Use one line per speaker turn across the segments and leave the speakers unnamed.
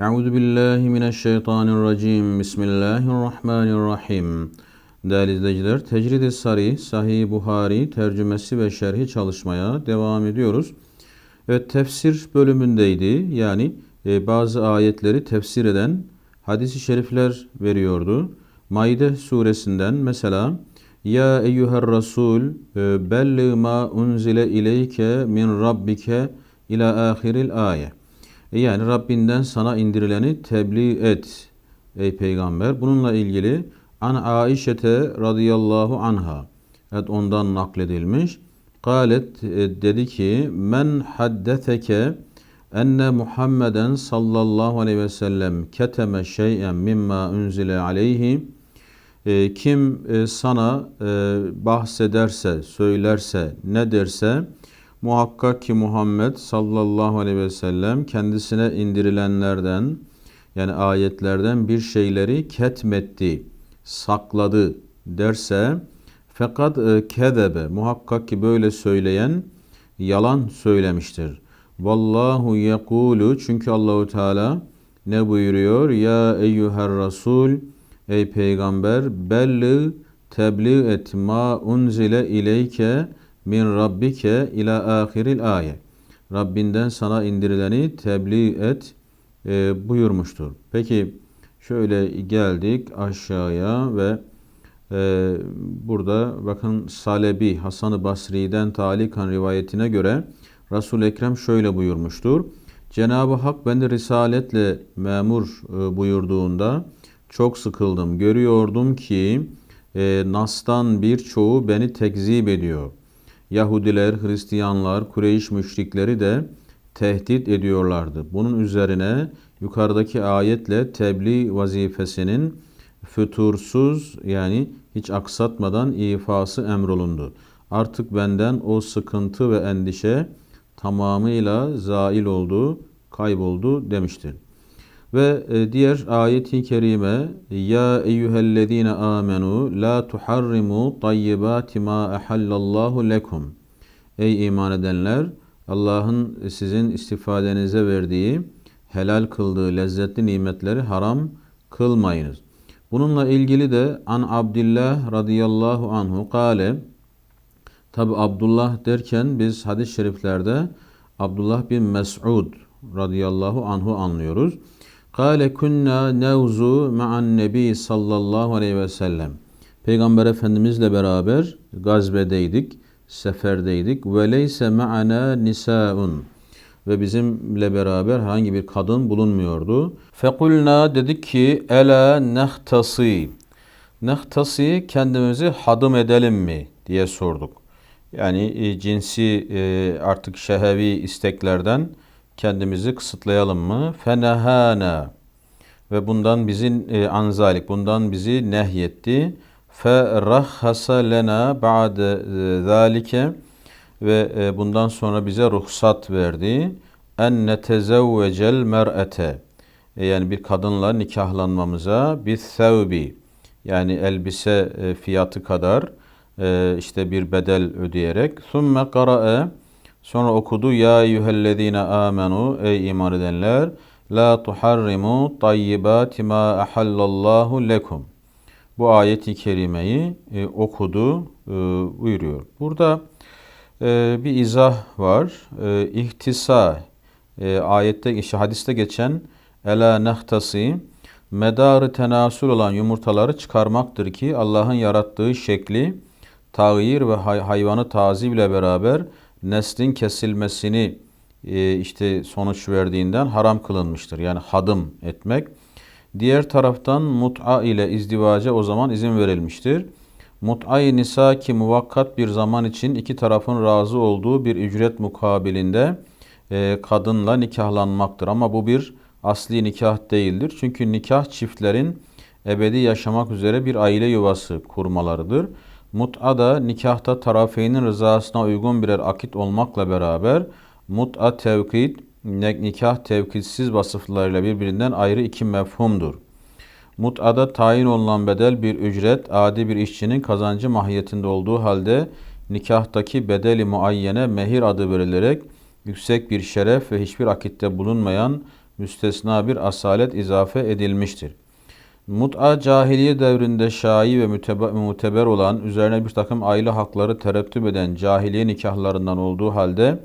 Euzu billahi mineşşeytanirracim. Bismillahirrahmanirrahim. Değerli izleyiciler, Tecrid-i Sari, Sahih Buhari tercümesi ve şerhi çalışmaya devam ediyoruz. Evet, tefsir bölümündeydi. Yani e, bazı ayetleri tefsir eden hadisi şerifler veriyordu. Maide suresinden mesela Ya eyyuher rasul e, belli ma unzile ileyke min rabbike ila ahiril ayet. E yani Rabbinden sana indirileni tebliğ et ey peygamber. Bununla ilgili an Aişete radıyallahu anha evet ondan nakledilmiş. Galet e, dedi ki men haddeteke enne Muhammeden sallallahu aleyhi ve sellem keteme şey'en mimma unzile aleyhi e, kim sana bahsederse, söylerse, ne derse Muhakkak ki Muhammed sallallahu aleyhi ve sellem kendisine indirilenlerden yani ayetlerden bir şeyleri ketmetti, sakladı derse fakat e, kezebe muhakkak ki böyle söyleyen yalan söylemiştir. Vallahu yekulu çünkü Allahu Teala ne buyuruyor? Ya eyyuher rasul ey peygamber belli tebliğ et ma unzile ileyke min rabbike ila ahiril ayet. Rabbinden sana indirileni tebliğ et e, buyurmuştur. Peki şöyle geldik aşağıya ve e, burada bakın Salebi Hasan-ı Basri'den talikan rivayetine göre resul Ekrem şöyle buyurmuştur. Cenab-ı Hak beni risaletle memur e, buyurduğunda çok sıkıldım. Görüyordum ki e, Nas'tan birçoğu beni tekzip ediyor.'' Yahudiler, Hristiyanlar, Kureyş müşrikleri de tehdit ediyorlardı. Bunun üzerine yukarıdaki ayetle tebliğ vazifesinin fütursuz yani hiç aksatmadan ifası emrolundu. Artık benden o sıkıntı ve endişe tamamıyla zail oldu, kayboldu demiştir. Ve e, diğer ayeti kerime Ya eyyühellezine amenu la tuharrimu tayyibati ma ahallallahu lekum Ey iman edenler Allah'ın sizin istifadenize verdiği helal kıldığı lezzetli nimetleri haram kılmayınız. Bununla ilgili de an Abdullah radıyallahu anhu kale Tabi Abdullah derken biz hadis-i şeriflerde Abdullah bin Mes'ud radıyallahu anhu anlıyoruz. Kale kunna nevzu ma'an nebi sallallahu aleyhi ve sellem. Peygamber Efendimizle beraber gazvedeydik, seferdeydik. Ve leyse ma'ana nisaun. Ve bizimle beraber hangi bir kadın bulunmuyordu. Fekulna dedik ki ela nehtasi. Nehtasi kendimizi hadım edelim mi diye sorduk. Yani e, cinsi e, artık şehevi isteklerden kendimizi kısıtlayalım mı? Fenehana ve bundan bizi e, anzalik bundan bizi nehyetti. Ferahhasa lena ba'de e, zalike ve e, bundan sonra bize ruhsat verdi. En netezevvecel mer'ete e, yani bir kadınla nikahlanmamıza bir sevbi yani elbise e, fiyatı kadar işte bir bedel ödeyerek. Thumme qara'e Sonra okudu ya eyyühellezine amenu ey iman edenler la tuharrimu tayyibati ma ahallallahu lekum. Bu ayeti kerimeyi e, okudu e, buyuruyor. Burada e, bir izah var. E, ihtisa e, ayette işte hadiste geçen ela nehtasi medarı tenasül olan yumurtaları çıkarmaktır ki Allah'ın yarattığı şekli tağyir ve hay- hayvanı tazible beraber neslin kesilmesini e, işte sonuç verdiğinden haram kılınmıştır. Yani hadım etmek. Diğer taraftan mut'a ile izdivaca o zaman izin verilmiştir. Mut'a-i nisa ki muvakkat bir zaman için iki tarafın razı olduğu bir ücret mukabilinde e, kadınla nikahlanmaktır. Ama bu bir asli nikah değildir. Çünkü nikah çiftlerin ebedi yaşamak üzere bir aile yuvası kurmalarıdır. Mut'a da nikahta tarafeynin rızasına uygun birer akit olmakla beraber mut'a tevkid, nikah tevkidsiz vasıflarıyla birbirinden ayrı iki mefhumdur. Mut'ada tayin olunan bedel bir ücret, adi bir işçinin kazancı mahiyetinde olduğu halde nikahtaki bedeli muayyene mehir adı verilerek yüksek bir şeref ve hiçbir akitte bulunmayan müstesna bir asalet izafe edilmiştir. Mut'a cahiliye devrinde şai ve muteber olan, üzerine bir takım aile hakları terettüp eden cahiliye nikahlarından olduğu halde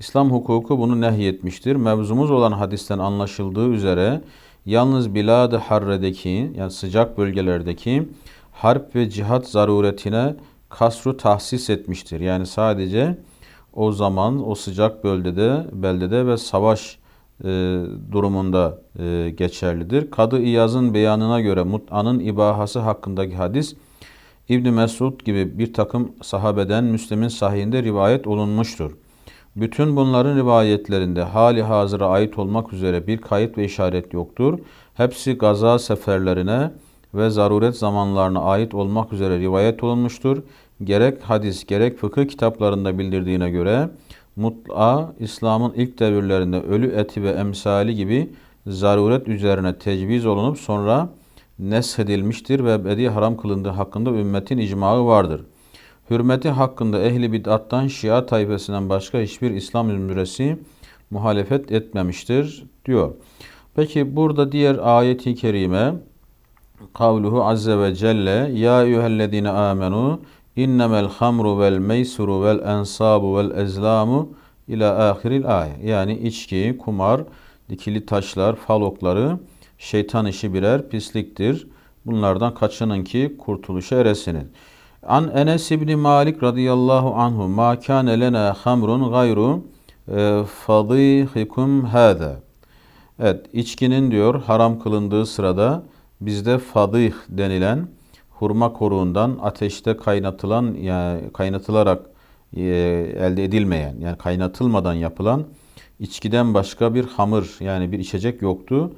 İslam hukuku bunu nehyetmiştir. Mevzumuz olan hadisten anlaşıldığı üzere yalnız Bilad-ı Harre'deki yani sıcak bölgelerdeki harp ve cihat zaruretine kasru tahsis etmiştir. Yani sadece o zaman o sıcak bölgede, beldede ve savaş e, durumunda e, geçerlidir. Kadı İyaz'ın beyanına göre mut'anın ibahası hakkındaki hadis İbn Mesud gibi bir takım sahabeden Müslim'in sahihinde rivayet olunmuştur. Bütün bunların rivayetlerinde hali hazıra ait olmak üzere bir kayıt ve işaret yoktur. Hepsi gaza seferlerine ve zaruret zamanlarına ait olmak üzere rivayet olunmuştur. Gerek hadis gerek fıkıh kitaplarında bildirdiğine göre mut'a İslam'ın ilk devirlerinde ölü eti ve emsali gibi zaruret üzerine tecviz olunup sonra neshedilmiştir ve ebedi haram kılındığı hakkında ümmetin icmağı vardır. Hürmeti hakkında ehli bid'attan Şia tayfasından başka hiçbir İslam zümresi muhalefet etmemiştir diyor. Peki burada diğer ayeti kerime kavluhu azze ve celle ya eyyühellezine amenu innemel hamru vel meysuru vel ensabu vel ezlamu ila ahiril ayet. Yani içki, kumar, dikili taşlar, falokları şeytan işi birer pisliktir. Bunlardan kaçının ki kurtuluşa eresiniz. An Enes İbni Malik radıyallahu anhu ma kâne lena hamrun gayru e, fadihikum hâzâ. Evet, içkinin diyor haram kılındığı sırada bizde fadih denilen hurma koruğundan ateşte kaynatılan yani kaynatılarak e, elde edilmeyen yani kaynatılmadan yapılan içkiden başka bir hamır yani bir içecek yoktu.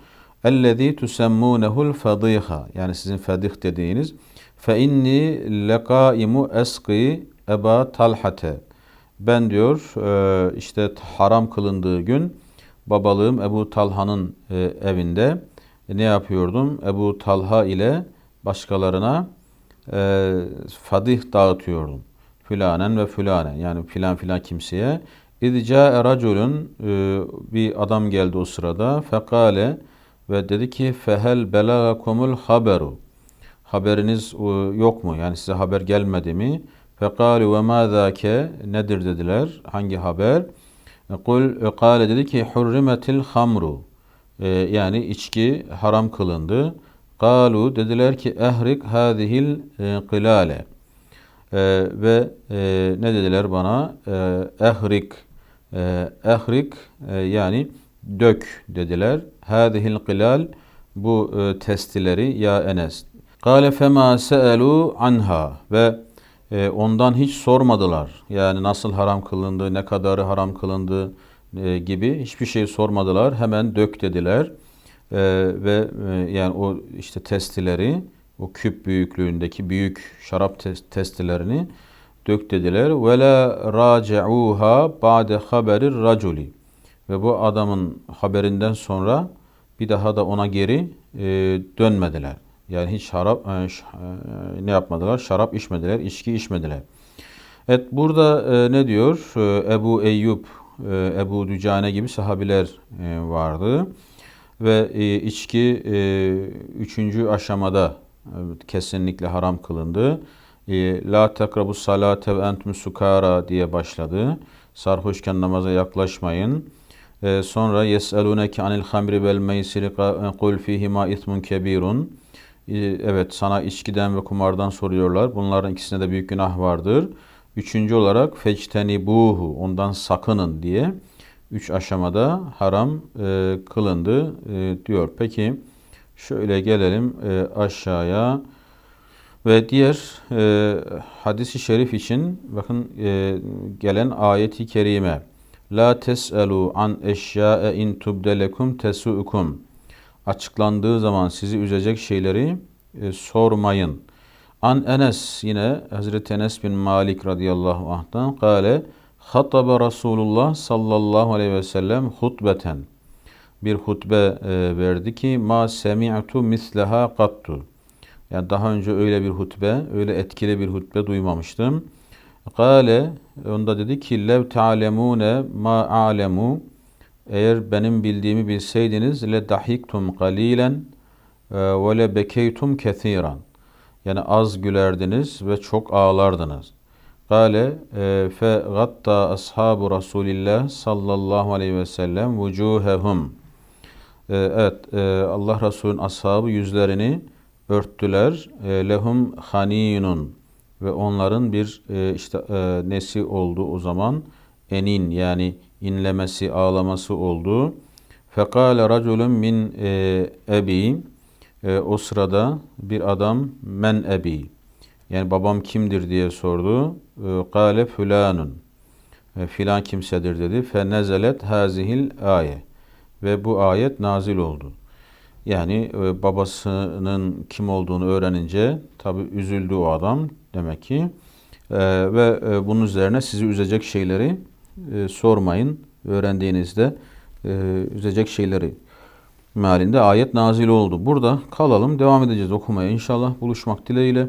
Ellezî tusemmunehul fadiha yani sizin fadih dediğiniz fe inni lekaimu eski eba talhate ben diyor e, işte haram kılındığı gün babalığım Ebu Talha'nın e, evinde ne yapıyordum? Ebu Talha ile başkalarına e, fadih dağıtıyordum. Fülanen ve fülanen yani filan filan kimseye. İdca raculun e, bir adam geldi o sırada. Fekale ve dedi ki fehel belagakumul haberu. Haberiniz e, yok mu? Yani size haber gelmedi mi? Fekalu ve ma zâke nedir dediler. Hangi haber? Kul kale dedi ki hurrimetil hamru. E, yani içki haram kılındı. Kalu dediler ki ehrik hadihil e, kılale. E, ve e, ne dediler bana? E, ehrik e, ehrik e, yani dök dediler. Hadihil kılal bu e, testileri ya Enes. Kale fema seelu anha ve e, ondan hiç sormadılar. Yani nasıl haram kılındı, ne kadarı haram kılındı e, gibi hiçbir şey sormadılar. Hemen dök dediler. E, ve e, yani o işte testileri, o küp büyüklüğündeki büyük şarap test, testilerini dök dediler. Ve la raci'uha ba'de haberir raculi. Ve bu adamın haberinden sonra bir daha da ona geri e, dönmediler. Yani hiç şarap e, e, ne yapmadılar? Şarap içmediler, içki içmediler. Evet burada e, ne diyor? E, Ebu Eyyub, e, Ebu Dücane gibi sahabiler e, vardı. Ve e, içki e, üçüncü aşamada kesinlikle haram kılındı. E, La takrabu salate ve entum sukara diye başladı. Sarhoşken namaza yaklaşmayın. Sonra yeseluneke anil hamri vel meysiri kul fihima ismun kebirun. Evet sana içkiden ve kumardan soruyorlar. Bunların ikisinde de büyük günah vardır. Üçüncü olarak fecteni buhu ondan sakının diye üç aşamada haram e, kılındı e, diyor. Peki şöyle gelelim e, aşağıya ve diğer e, hadisi şerif için bakın e, gelen ayeti kerime. La tes'elu an eşya'e in tubdelekum tesu'ukum. Açıklandığı zaman sizi üzecek şeyleri e, sormayın. An Enes yine Hazreti Enes bin Malik radıyallahu anh'tan kale Hattabe Resulullah sallallahu aleyhi ve sellem hutbeten. Bir hutbe e, verdi ki ma semi'tu misleha kattu. Yani daha önce öyle bir hutbe, öyle etkili bir hutbe duymamıştım. Kale onda dedi ki lev ta'lemune ma a'lemu eğer benim bildiğimi bilseydiniz le dahiktum qalilan e, ve le bekeytum kethiran. Yani az gülerdiniz ve çok ağlardınız. Kale e, fe gatta ashabu Resulillah sallallahu aleyhi ve sellem vucuhehum. E, Evet, e, Allah Resulü'nün ashabı yüzlerini örttüler. Lehum haninun ve onların bir işte nesi oldu o zaman enin yani inlemesi, ağlaması oldu. Fekale raculun min ebi o sırada bir adam men ebi yani babam kimdir diye sordu. Kale fulanun e, filan kimsedir dedi. Fe nezelet hazihil aye ve bu ayet nazil oldu. Yani e, babasının kim olduğunu öğrenince tabi üzüldü o adam demek ki. E, ve e, bunun üzerine sizi üzecek şeyleri e, sormayın. Öğrendiğinizde üzecek şeyleri mealinde ayet nazil oldu. Burada kalalım. Devam edeceğiz okumaya. İnşallah buluşmak dileğiyle.